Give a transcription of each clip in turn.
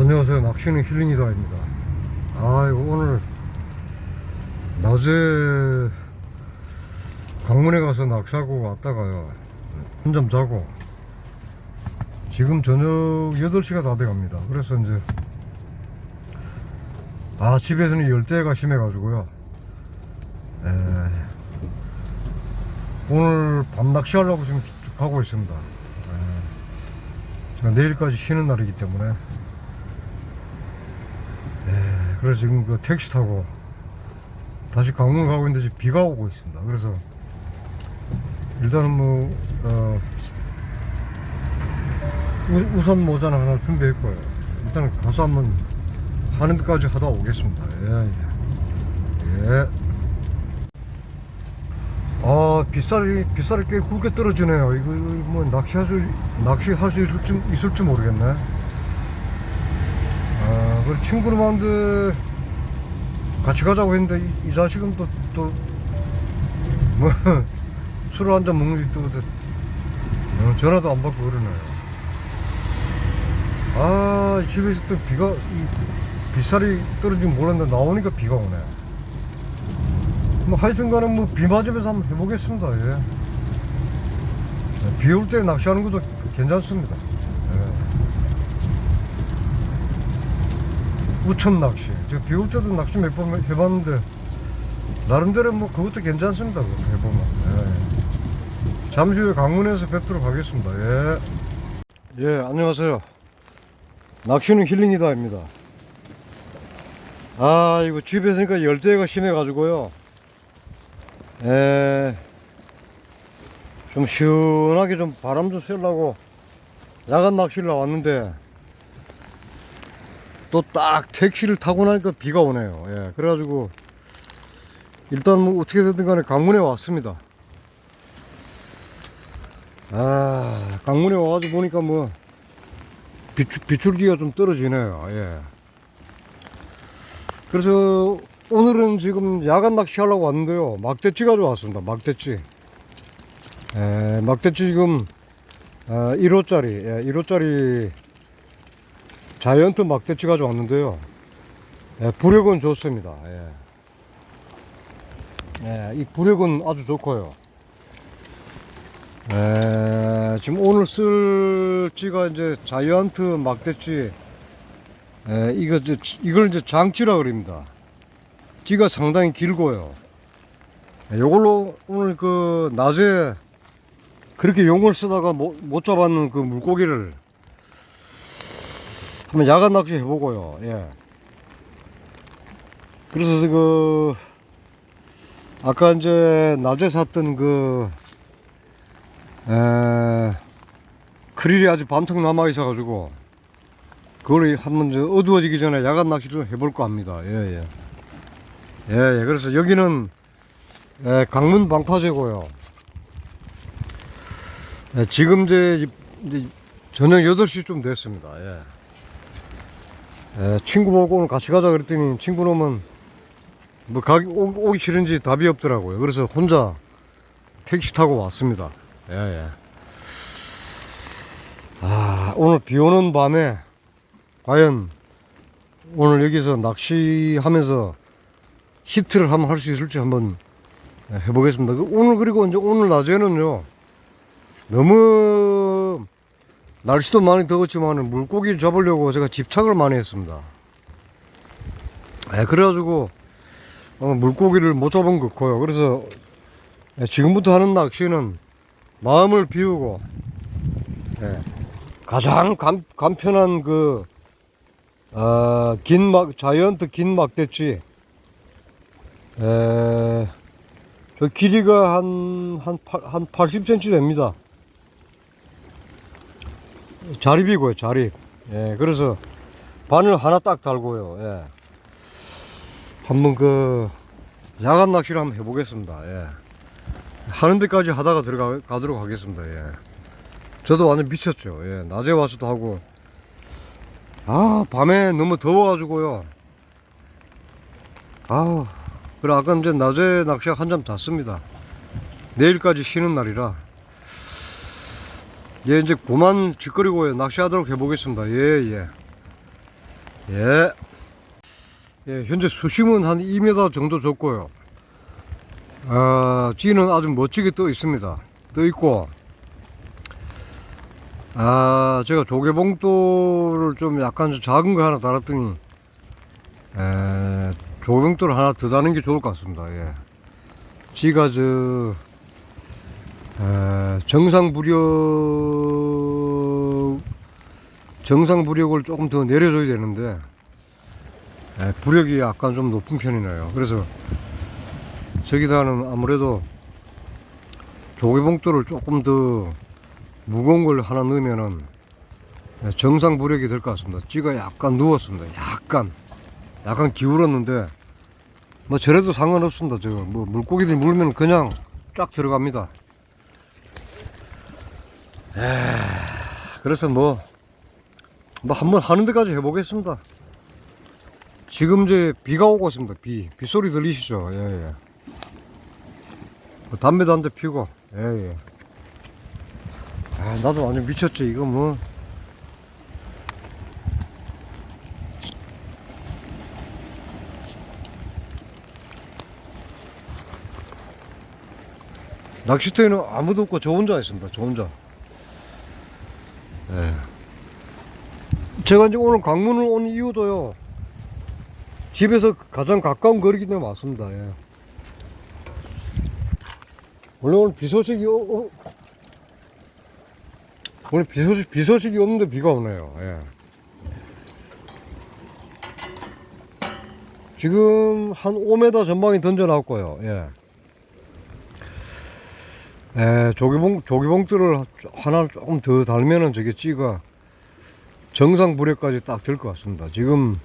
안녕하세요. 낚시는 힐링이다입니다. 아, 이거 오늘 낮에 강문에 가서 낚시하고 왔다가요. 한잠 자고 지금 저녁 8시가 다 돼갑니다. 그래서 이제 아, 집에서는 열대가 심해가지고요. 에, 오늘 밤 낚시하려고 지금 가고 있습니다. 에, 제가 내일까지 쉬는 날이기 때문에 예, 그래서 지금 그 택시 타고 다시 강릉 가고 있는데 지금 비가 오고 있습니다. 그래서 일단은 뭐, 어, 우- 우산 모자는 하나 준비했고요. 일단 가서 한번 하는 데까지 하다 오겠습니다. 예, 예. 예. 아, 빗살이, 빗살이 꽤 굵게 떨어지네요. 이거, 이거 뭐, 낚시할 수, 낚시할 수 있을지, 있을지 모르겠네. 아, 그 친구놈한테 같이 가자고 했는데 이, 이 자식은 또, 또, 뭐, 술을 한 잔 먹는지 또, 또 어, 전화도 안 받고 그러네요. 아, 집에서 또 비가, 이, 빗살이 떨어지면 몰랐는데 나오니까 비가 오네. 뭐, 하여튼간에 뭐, 비 맞으면서 한번 해보겠습니다, 예. 비 올 때 낚시하는 것도 괜찮습니다. 우천 낚시. 제가 비 올 때도 낚시 몇 번 해봤는데, 나름대로 뭐 그것도 괜찮습니다. 그것도 해보면. 예. 잠시 후에 강문에서 뵙도록 하겠습니다. 예. 예, 안녕하세요. 낚시는 힐링이다입니다. 아, 이거 집에 있으니까 열대가 심해가지고요. 에, 좀 시원하게 좀 바람 좀 쐬려고 야간 낚시를 나왔는데, 또 딱 택시를 타고 나니까 비가 오네요. 예, 그래가지고 일단 뭐 어떻게 됐든 간에 강문에 왔습니다. 아, 강문에 와가지고 보니까 뭐 비출, 비출 기가 좀 떨어지네요. 예. 그래서 오늘은 지금 야간 낚시 하려고 왔는데요. 막대치 가져왔습니다. 막대치. 에, 막대치 지금 어, 1호짜리, 예, 1호짜리 자이언트 막대치 가져왔는데요. 예, 부력은 좋습니다. 예. 예, 이 부력은 아주 좋고요. 예, 지금 오늘 쓸 찌가 이제 자이언트 막대치. 예, 이거 이제 이걸 이제 장치라 그럽니다. 찌가 상당히 길고요. 예, 요걸로 오늘 그 낮에 그렇게 용을 쓰다가 못, 못 잡았는 그 물고기를 한번 야간 낚시 해보고요. 예. 그래서 그 아까 이제 낮에 샀던 그 에, 크릴이 아직 반통 남아 있어가지고 그걸 한번 저 어두워지기 전에 야간 낚시를 해볼까 합니다. 예, 예. 예, 예. 그래서 여기는 에, 강문 방파제고요. 예, 지금 이제, 이제 저녁 8시 좀 됐습니다. 예. 예, 친구 보고 오늘 같이 가자 그랬더니 친구 놈은 뭐 가기, 오, 오기 싫은지 답이 없더라고요. 그래서 혼자 택시 타고 왔습니다. 예, 예. 아, 오늘 비 오는 밤에 과연 오늘 여기서 낚시하면서 히트를 한번 할 수 있을지 한번 해보겠습니다. 그 오늘 그리고 이제 오늘 낮에는요 너무 날씨도 많이 더웠지만 물고기를 잡으려고 제가 집착을 많이 했습니다. 예, 그래가지고 어, 물고기를 못 잡은 것 같고요. 그래서 예, 지금부터 하는 낚시는 마음을 비우고 예, 가장 간, 간편한 그 아, 긴 막, 자이언트 긴 막대치. 에, 저 길이가 한, 한, 팔, 한 80cm 됩니다. 자립이고요, 자립. 예, 그래서 바늘 하나 딱 달고요, 예. 한번 그, 야간 낚시를 한번 해보겠습니다, 예. 하는 데까지 하다가 들어가, 가도록 하겠습니다, 예. 저도 완전 미쳤죠, 예. 낮에 와서도 하고, 아, 밤에 너무 더워가지고요. 아우, 그래, 아까 이제 낮에 낚시 한잠 잤습니다. 내일까지 쉬는 날이라. 예, 이제 그만 짓거리고 낚시하도록 해보겠습니다. 예, 예. 예. 예, 현재 수심은 한 2m 정도 줬고요. 아, 찌는 아주 멋지게 떠 있습니다. 떠 있고, 아, 제가 조개봉돌을 좀 약간 좀 작은 거 하나 달았더니, 에, 조개봉돌을 하나 더 다는 게 좋을 것 같습니다. 예. 지가 저, 에, 정상 부력, 정상 부력을 조금 더 내려줘야 되는데, 에, 부력이 약간 좀 높은 편이네요. 그래서, 저기다는 아무래도 조개봉돌을 조금 더 무거운 걸 하나 넣으면은 정상 부력이 될 것 같습니다. 찌가 약간 누웠습니다. 약간 약간 기울었는데 뭐 저래도 상관없습니다. 저뭐 물고기들 물면 그냥 쫙 들어갑니다. 에 그래서 뭐 뭐 한번 하는 데까지 해보겠습니다. 지금 이제 비가 오고 있습니다. 비 빗소리 들리시죠? 예 예. 뭐 담배도 한 대 피고 예 예. 아, 나도 완전 미쳤지. 이거 뭐. 낚시터에는 아무도 없고 저 혼자 있습니다. 저 혼자. 제가 이제 오늘 강문을 온 이유도요. 집에서 가장 가까운 거리기 때문에 왔습니다. 예. 원래 오늘 비 소식이 어, 어, 오늘 비 소식, 비 소식이 없는데 비가 오네요. 예. 지금 한 5m 전방에 던져놨고요. 예. 에, 조기봉, 조기봉들을 하나 조금 더 달면은 저게 찌가 정상 부력까지 딱 될 것 같습니다. 지금,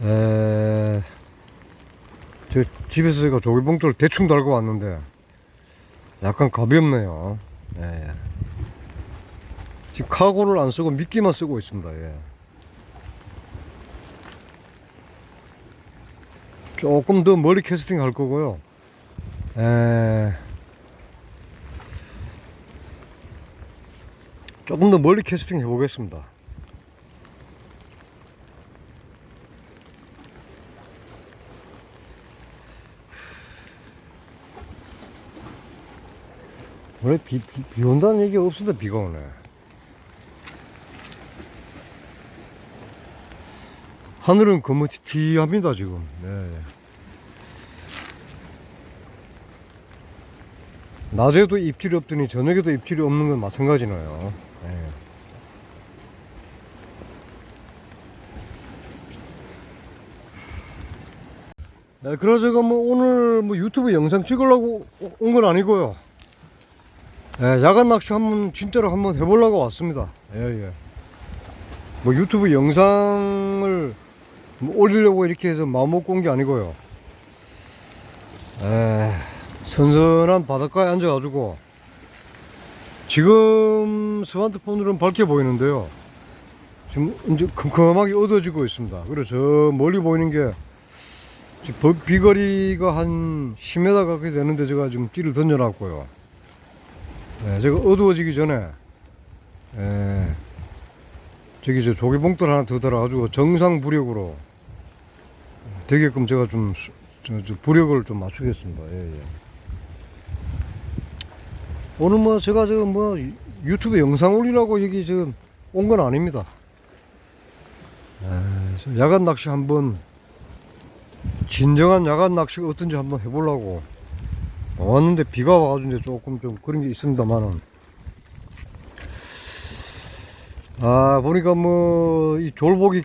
에, 저 집에서 제가 조기봉들을 대충 달고 왔는데 약간 가볍네요. 예, 예. 지금 카고를 안 쓰고 미끼만 쓰고 있습니다. 예. 조금 더 멀리 캐스팅 할 거고요. 에... 조금 더 멀리 캐스팅 해보겠습니다. 원래 비, 비, 비 온다는 얘기 없어도 비가 오네. 하늘은 거무튀합니다 지금. 네. 낮에도 입질이 없더니 저녁에도 입질이 없는 건 마찬가지네요. 네. 네, 그래서 제가 뭐 오늘 뭐 유튜브 영상 찍으려고 온 건 아니고요. 예, 야간 낚시 한번 진짜로 한번 해보려고 왔습니다. 예, 예. 뭐 유튜브 영상을 뭐 올리려고 이렇게 해서 마음 먹고 온 게 아니고요. 에, 선선한 바닷가에 앉아가지고 지금 스마트폰으로는 밝게 보이는데요. 지금 이제 컴컴하게 어두워지고 있습니다. 그래서 저 멀리 보이는 게 비거리가 한 10m 가까이 되는데 제가 지금 띠를 던져놨고요. 네, 제가 어두워지기 전에 에, 저기 저 조개봉돌 하나 더 달아가지고 정상 부력으로 되게끔 제가 좀 저, 저 부력을 좀 맞추겠습니다. 예, 예. 오늘 뭐 제가 지금 뭐 유튜브 영상 올리라고 여기 지금 온 건 아닙니다. 에, 저 야간 낚시 한번 진정한 야간 낚시가 어떤지 한번 해보려고 왔는데 비가 와가지고 조금 좀 그런 게 있습니다만은 아 보니까 뭐 이 졸복이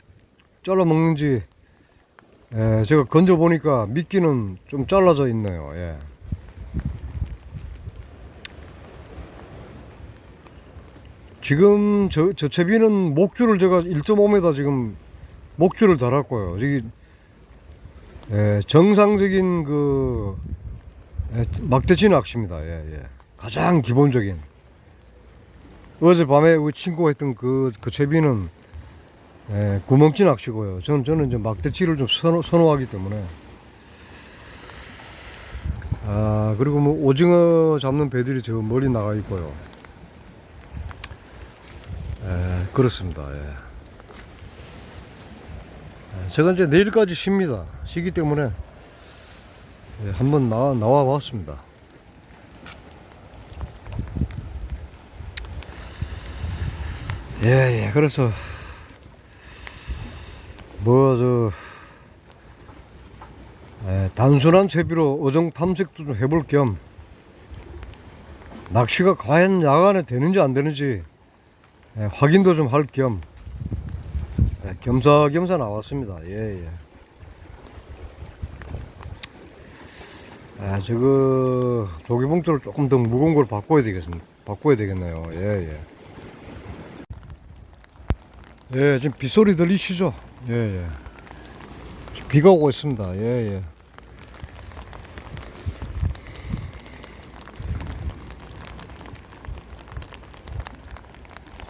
잘라 먹는지 예, 제가 건져 보니까 미끼는 좀 잘라져 있네요. 예. 지금 저, 저 채비는 목줄을 제가 1.5m 지금 목줄을 달았고요. 저기 예, 정상적인 그 예, 막대치 낚시입니다. 예, 예. 가장 기본적인 어젯밤에 우리 친구가 했던 그, 그 채비는 예, 구멍치 낚시고요. 저는, 저는 이제 막대치를 좀 선호, 선호하기 때문에. 아, 그리고 뭐 오징어 잡는 배들이 저 멀리 나가 있고요. 예, 그렇습니다. 예. 예, 제가 이제 내일까지 쉽니다. 쉬기 때문에 예, 한번 나와, 나와 봤습니다. 예, 예, 그래서, 뭐, 저, 예, 단순한 채비로 어종 탐색도 좀 해볼 겸, 낚시가 과연 야간에 되는지 안 되는지, 예, 확인도 좀 할 겸, 예, 겸사겸사 나왔습니다. 예, 예. 아, 저거, 조기봉투를 조금 더 무거운 걸 바꿔야 되겠습니다. 바꿔야 되겠네요. 예, 예. 예, 지금 빗소리 들리시죠? 예, 예. 비가 오고 있습니다. 예, 예.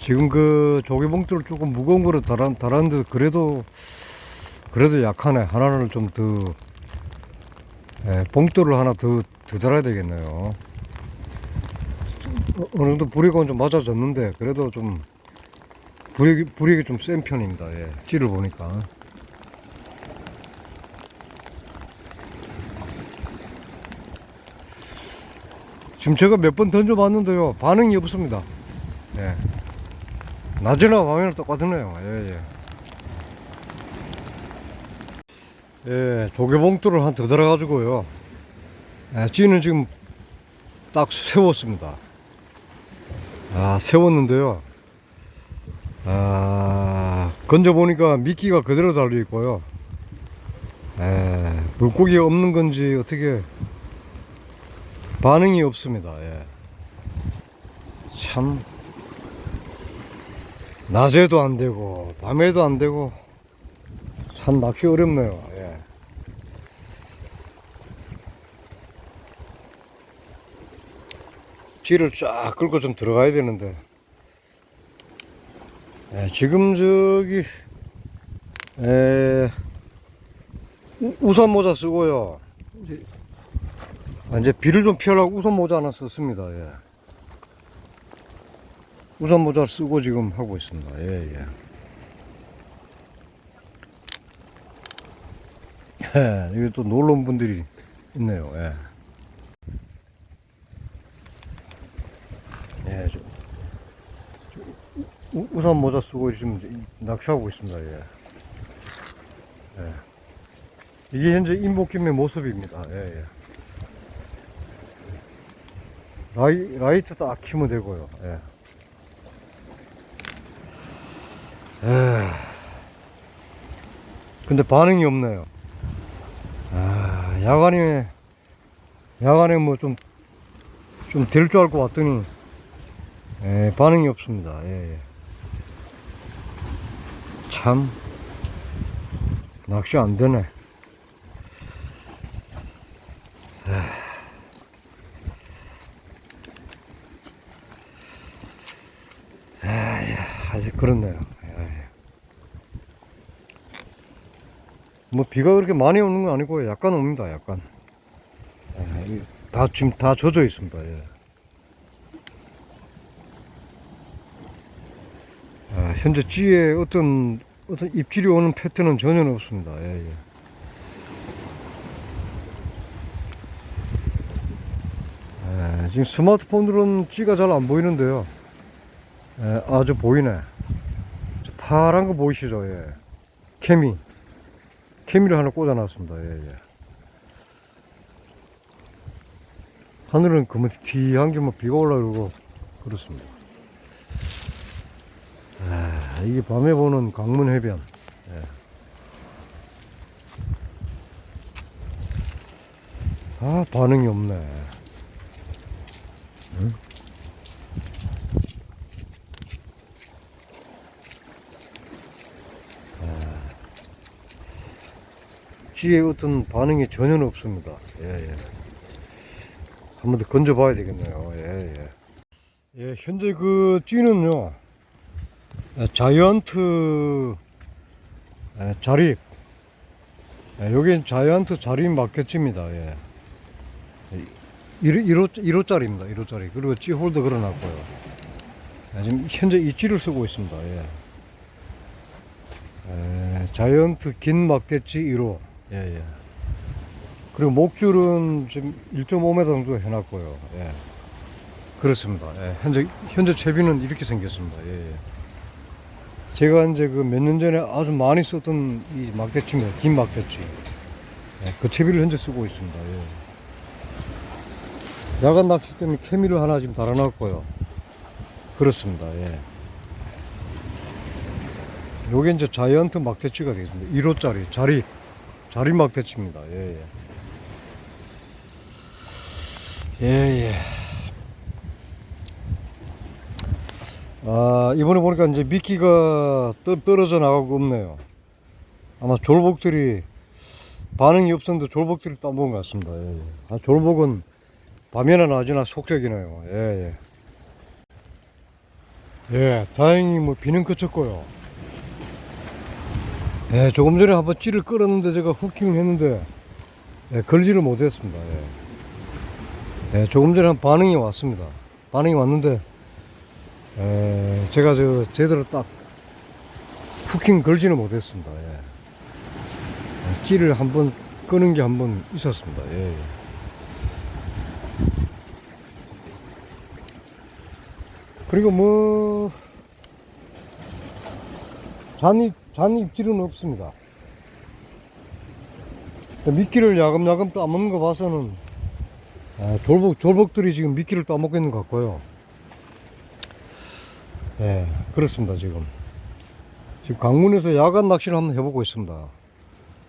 지금 그 조개봉투를 조금 무거운 거로 달았, 달았는데 그래도 그래도 약하네. 하나를 좀 더, 예, 봉투를 하나 더, 더 달아야 되겠네요. 어, 어느 정도 불이가 좀 맞아졌는데 그래도 좀 불이, 불이 좀 센 편입니다. 예, 찌를 보니까. 지금 제가 몇 번 던져봤는데요. 반응이 없습니다. 예. 낮이나 밤이나 똑같네요. 예, 예. 예, 조개봉투를 한 더 들어가지고요. 예, 찌는 지금 딱 세웠습니다. 아, 세웠는데요. 아, 건져보니까 미끼가 그대로 달려있고요. 에, 물고기 없는 건지 어떻게 반응이 없습니다. 예. 참, 낮에도 안 되고, 밤에도 안 되고, 참 낚시 어렵네요. 예. 쥐를 쫙 끌고 좀 들어가야 되는데, 예, 지금 저기 에, 우- 우산 모자 쓰고요. 아, 이제 비를 좀 피하려고 우산 모자 하나 썼습니다. 예. 우산 모자 쓰고 지금 하고 있습니다. 예, 예. 예, 여기 또 놀러 온 분들이 있네요. 예. 예, 저, 우- 우산 모자 쓰고 지금 낚시하고 있습니다. 예. 예. 이게 현재 인복김의 모습입니다. 예, 예. 라이, 라이트 딱 키면 되고요. 예. 에. 근데 반응이 없네요. 아, 야간에, 야간에 뭐 좀, 좀 될 줄 알고 왔더니, 예, 반응이 없습니다. 예, 예. 참 낚시 안 되네. 아, 아직 그렇네요. 예. 뭐 비가 그렇게 많이 오는 건 아니고 약간 옵니다. 약간. 예, 이- 다 지금 다 젖어 있습니다. 예. 아, 현재 찌에 어떤 어떤 입질이 오는 패턴은 전혀 없습니다. 예, 예. 예, 지금 스마트폰으로는 찌가 잘 안 보이는데요. 예, 아, 저 보이네. 저 파란 거 보이시죠? 예. 케미. 케미를 하나 꽂아놨습니다. 예, 예. 하늘은 그먼티한 게뭐 비가 올라오고 그렇습니다. 아, 이게 밤에 보는 강문 해변. 예. 아, 반응이 없네. 찌의 어떤 반응이 전혀 없습니다. 예, 예. 한번 더 건져 봐야 되겠네요. 예, 예. 예, 현재 그 찌는요, 예, 자이언트 예, 자립. 예, 여긴 자이언트 자립 마켓입니다. 예. 1호, 1호, 짜리입니다 1호짜리. 그리고 찌 홀더 걸어놨고요. 예, 지금 현재 이 찌를 쓰고 있습니다. 예. 에, 자이언트 긴 막대치 1호. 예, 예. 그리고 목줄은 지금 1.5m 정도 해놨고요. 예. 그렇습니다. 예. 현재, 현재 채비는 이렇게 생겼습니다. 예, 예. 제가 이제 그 몇 년 전에 아주 많이 썼던 이 막대치입니다. 긴 막대치. 예, 그 채비를 현재 쓰고 있습니다. 예. 야간 낚시 때문에 케미를 하나 지금 달아놨고요. 그렇습니다. 예. 요게 이제 자이언트 막대치가 되겠습니다. 1호짜리 자리 자리 막대치입니다. 예, 예. 예, 예. 아, 이번에 보니까 이제 미끼가 떨, 떨어져 나가고 없네요. 아마 졸복들이 반응이 없었는데 졸복들이 따먹은 것 같습니다. 예, 예. 아, 졸복은 밤이나 낮이나 속적이네요. 예, 예. 예, 다행히 뭐 비는 그쳤고요. 예, 조금 전에 한번 찌를 끌었는데 제가 후킹을 했는데 예, 걸지를 못했습니다. 예. 예, 조금 전에 한 반응이 왔습니다. 반응이 왔는데 에, 제가 저 제대로 딱 후킹 걸지는 못했습니다. 예. 예, 찌를 한번 끄는 게 한 번 있었습니다. 예, 예. 그리고 뭐 잔입 잔 입질은 없습니다. 미끼를 야금야금 따먹는 거 봐서는 아, 졸복 졸복들이 지금 미끼를 따먹고 있는 것 같고요. 예, 그렇습니다 지금. 지금 강문에서 야간 낚시를 한번 해보고 있습니다.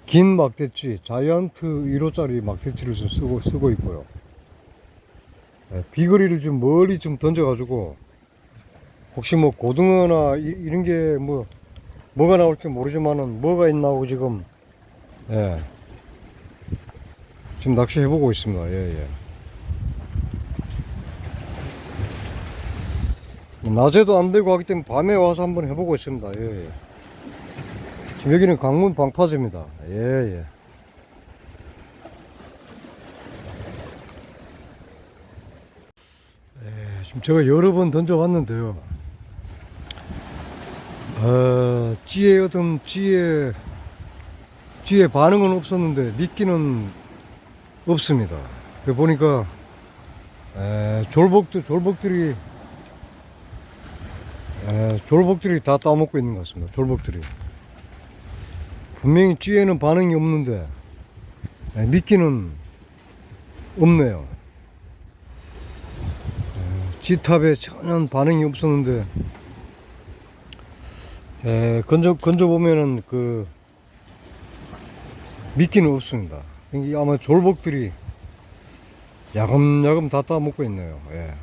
긴 막대치, 자이언트 1호짜리 막대치를 좀 쓰고 쓰고 있고요. 예, 비거리를 좀 멀리 좀 던져가지고 혹시 뭐 고등어나 이, 이런 게 뭐 뭐가 나올지 모르지만은 뭐가 있나 하고 지금 예. 지금 낚시 해 보고 있습니다. 예 예. 낮에도 안 되고 하기 때문에 밤에 와서 한번 해보고 있습니다. 예 예. 지금 여기는 강문 방파제입니다. 예 예. 예, 지금 제가 여러 번 던져봤는데요 어, 찌에 어떤 찌에 찌에 반응은 없었는데 미끼는 없습니다. 보니까 에, 졸복도 졸복들이 에, 졸복들이 다 따먹고 있는 것 같습니다. 졸복들이 분명히 찌에는 반응이 없는데 에, 미끼는 없네요. 에, 찌탑에 전혀 반응이 없었는데 에, 건져, 건져 보면은 그, 미끼는 없습니다. 이게 아마 졸복들이 야금야금 다 따먹고 있네요. 예.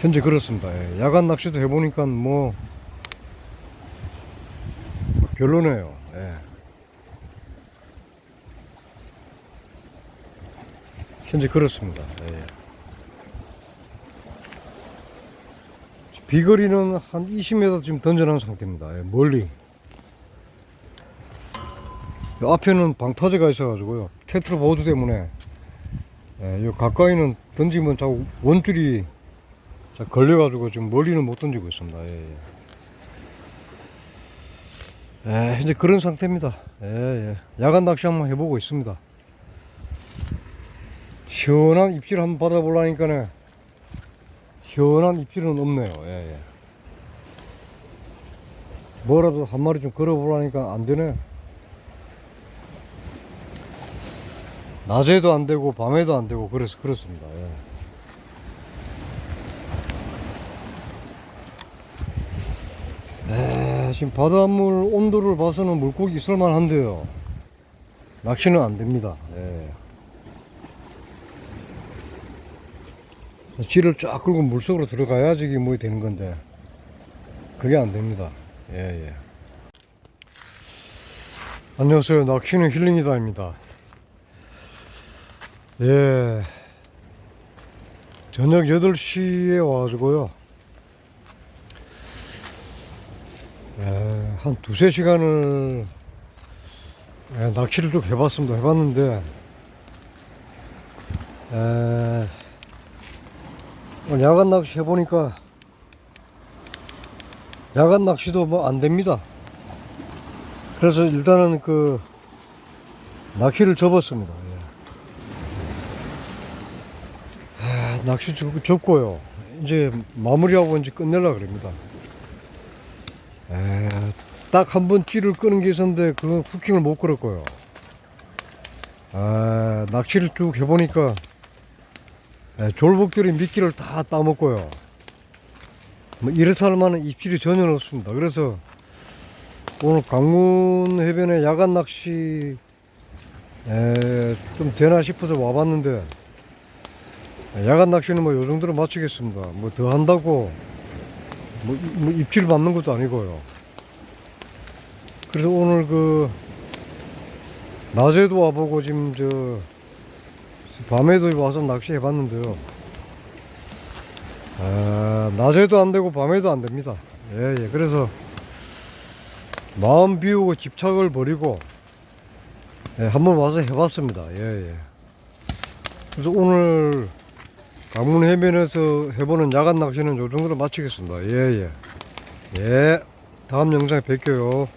현재 그렇습니다. 예. 야간 낚시도 해보니까 뭐, 뭐 별로네요. 예. 현재 그렇습니다. 예. 비거리는 한 20m 지금 던져놓은 상태입니다. 예, 멀리. 요 앞에는 방파제가 있어가지고요. 테트라 보드 때문에 예, 요 가까이는 던지면 자꾸 원줄이 자 걸려가지고 지금 멀리는 못 던지고 있습니다. 예, 예. 예, 현재 그런 상태입니다. 예, 예. 야간 낚시 한번 해보고 있습니다. 시원한 입질 한번 받아보려니까는 시원한 입질은 없네요. 예, 예. 뭐라도 한 마리 좀 걸어보라니까 안 되네. 낮에도 안 되고 밤에도 안 되고 그래서 그렇습니다. 예. 에, 지금 바닷물 온도를 봐서는 물고기 있을 만 한데요. 낚시는 안 됩니다. 예. 쥐를 쫙 끌고 물속으로 들어가야지 이게 뭐 되는 건데 그게 안 됩니다. 예, 예. 안녕하세요. 낚시는 힐링이다입니다. 예. 저녁 8시에 와가지고요. 예, 한 두세 시간을 예, 낚시를 쭉 해봤습니다. 해봤는데, 에, 오늘 야간 낚시 해보니까 야간 낚시도 뭐 안 됩니다. 그래서 일단은 그 낚시를 접었습니다. 예. 아, 낚시 접, 접고요. 이제 마무리하고 이제 끝내려 그럽니다. 딱 한 번 찌를 끄는 게 있었는데 그건 쿠킹을 못 끌었고요. 아, 낚시를 쭉 해보니까 예, 졸복들이 미끼를 다 따먹고요. 뭐 이렇다 할 만한 입질이 전혀 없습니다. 그래서 오늘 강문 해변에 야간 낚시 에, 좀 되나 싶어서 와봤는데 야간 낚시는 뭐 요 정도로 마치겠습니다. 뭐 더 한다고 뭐, 이- 뭐 입질 받는 것도 아니고요. 그래서 오늘 그 낮에도 와보고 지금 저 밤에도 와서 낚시 해봤는데요. 아, 낮에도 안 되고 밤에도 안 됩니다. 예, 예. 그래서 마음 비우고 집착을 버리고 예, 한번 와서 해봤습니다. 예, 예. 그래서 오늘 강문 해변에서 해보는 야간 낚시는 요 정도로 마치겠습니다. 예, 예. 예. 다음 영상에 뵐게요.